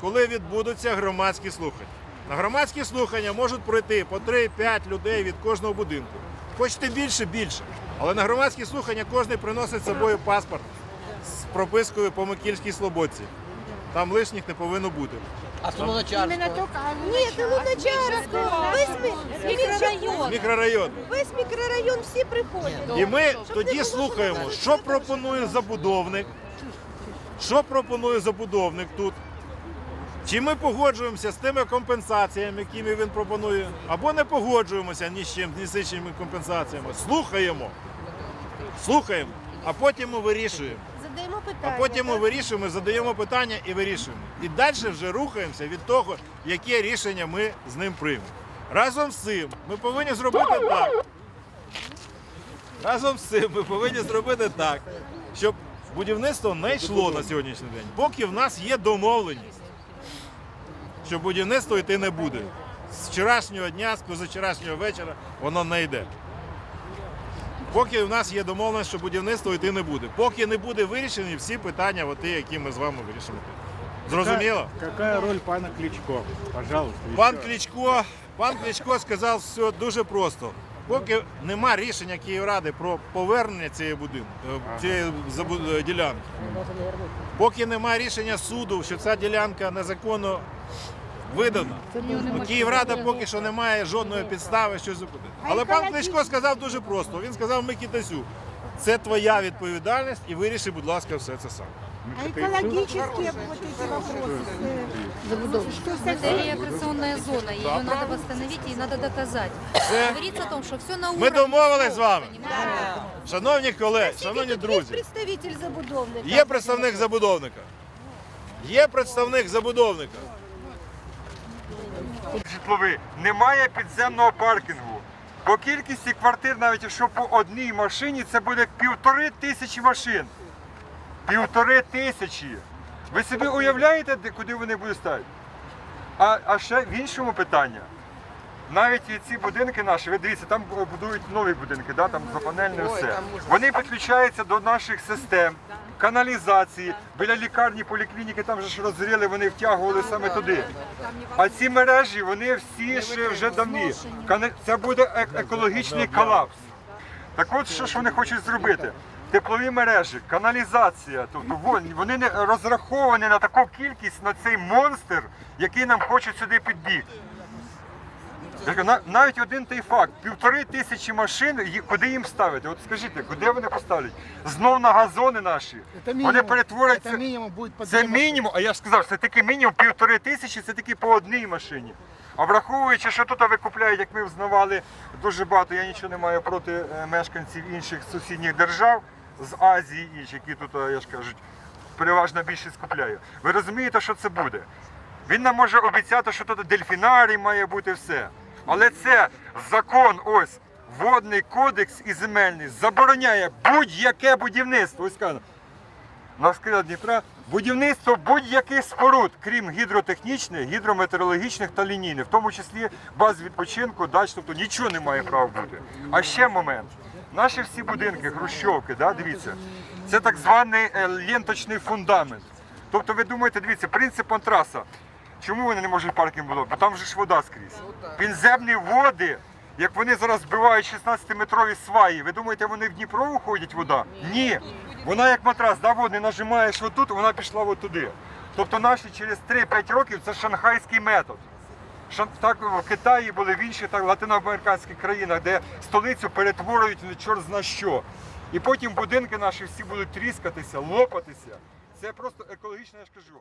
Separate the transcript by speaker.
Speaker 1: коли відбудуться громадські слухання. На громадські слухання можуть пройти по 3-5 людей від кожного будинку. Хочете більше більше. Але на громадські слухання кожен приносить з собою паспорт з пропискою по Микільській Слободці. Там лишніх не повинно бути.
Speaker 2: А с Луначарского?
Speaker 3: Нет, и Луначарського. Весь
Speaker 4: Мікрорайон.
Speaker 1: Мікрорайон.
Speaker 3: Весь мікрорайон всі приходять.
Speaker 1: І ми тоді слухаємо, що пропонує забудовник, що пропонує забудовник тут. Чи ми погоджуємося з тими компенсаціями, якими він пропонує, або не погоджуємося ні з чим, ні з іншими компенсаціями. Слухаємо. Слухаємо, а потім ми вирішуємо.
Speaker 3: Задаємо
Speaker 1: А потім ми вирішуємо, задаємо питання і вирішуємо. І далі вже рухаємося від того, яке рішення ми з ним приймемо. Разом з цим ми повинні зробити так. Разом з цим ми повинні зробити так, щоб будівництво не йшло на сьогоднішній день, поки в нас є домовленість, що будівництво йти не буде. З вчорашнього дня, з позавчорашнього вечора воно не йде. Поки в нас є домовленість, що будівництво йти не буде. Поки не буде вирішені всі питання, от ті, які ми з вами вирішимо. Зрозуміло?
Speaker 5: Какая роль пана Кличко? Пожалуйста.
Speaker 1: Пан. Кличко, пан Кличко сказав все дуже просто. Поки нема рішення Київради про повернення цієї будинку, е, цієї е, ділянки, поки немає рішення суду, що ця ділянка незаконно видана, ну, Київрада поки що не має жодної підстави щось зупинити. Але пан Кличко сказав дуже просто. Він сказав Микитасю, це твоя відповідальність і виріши, будь ласка, все це сам.
Speaker 3: А экологические вот эти вопросы. э, Что с
Speaker 4: Это
Speaker 3: этим?
Speaker 4: рекреационная зона, ее надо восстановить и надо доказать.
Speaker 1: Це
Speaker 4: Говорится о том, что все на
Speaker 1: ми
Speaker 4: уровне.
Speaker 1: домовились з вами.
Speaker 4: Понимаете?
Speaker 1: Шановні колеги,
Speaker 3: Скільки
Speaker 1: шановні
Speaker 3: тут Є
Speaker 1: друзі.
Speaker 3: представитель забудовника.
Speaker 1: Є представник забудовника. Є представник забудовника.
Speaker 6: житловий, немає підземного паркінгу. По кількості квартир, навіть якщо по одній машині, це буде півтори тисячі машин. Півтори тисячі. Ви собі уявляєте, куди вони будуть ставити? А, а ще в іншому питання. Навіть ці будинки наші, ви дивіться, там будують нові будинки, да, там запанельне все. Вони підключаються до наших систем, каналізації, біля лікарні, поліклініки, там же ж розріли, вони втягували саме туди. А ці мережі, вони всі ще вже давні. Кане- Це буде е- екологічний колапс. Так от, що ж вони хочуть зробити? Теплові мережі, каналізація, тобто вон- вони не розраховані на таку кількість, на цей монстр, який нам хочуть сюди підбігти. Я кажу, на- Навіть один той факт, півтори тисячі машин, ї- куди їм ставити? От скажіть, куди вони поставлять? Знов на газони наші.
Speaker 5: Это
Speaker 6: Вони
Speaker 5: минимум.
Speaker 6: перетворяться.
Speaker 5: Это минимум будет по
Speaker 6: Це
Speaker 5: две машины.
Speaker 6: мінімум, а я ж сказав, це таки мінімум півтори тисячі, це таки по одній машині. А враховуючи, що тут викупляють, як ми взнавали дуже багато, я нічого не маю проти е, мешканців інших сусідніх держав з Азії, інші, які тут, е, я ж кажуть, переважна більшість купляє. Ви розумієте, що це буде? Він нам може обіцяти, що тут дельфінарій має бути все. Але це закон, ось, водний кодекс і земельний забороняє будь-яке будівництво. Ось сказано, на скрила Дніпра будівництво будь-яких споруд, крім гідротехнічних, гідрометеорологічних та лінійних, в тому числі баз відпочинку, дач, тобто нічого не має права бути. А ще момент. Наші всі будинки, хрущовки, да, дивіться, це так званий е, ленточний фундамент. Тобто ви думаєте, дивіться, принцип антраса. Чому вони не можуть паркінг було? Бо там же ж вода скрізь. Підземні води, як вони зараз збивають 16-метрові сваї, ви думаєте, вони в Дніпро уходять вода? Ні. Вона як матрас, да, водний нажимаєш отут, вона пішла от туди. Тобто наші через 3-5 років це шанхайський метод. Так в Китаї були в інших так, латиноамериканських країнах, де столицю перетворюють на чорт зна що. І потім будинки наші всі будуть тріскатися, лопатися. Це просто екологічно, я ж кажу.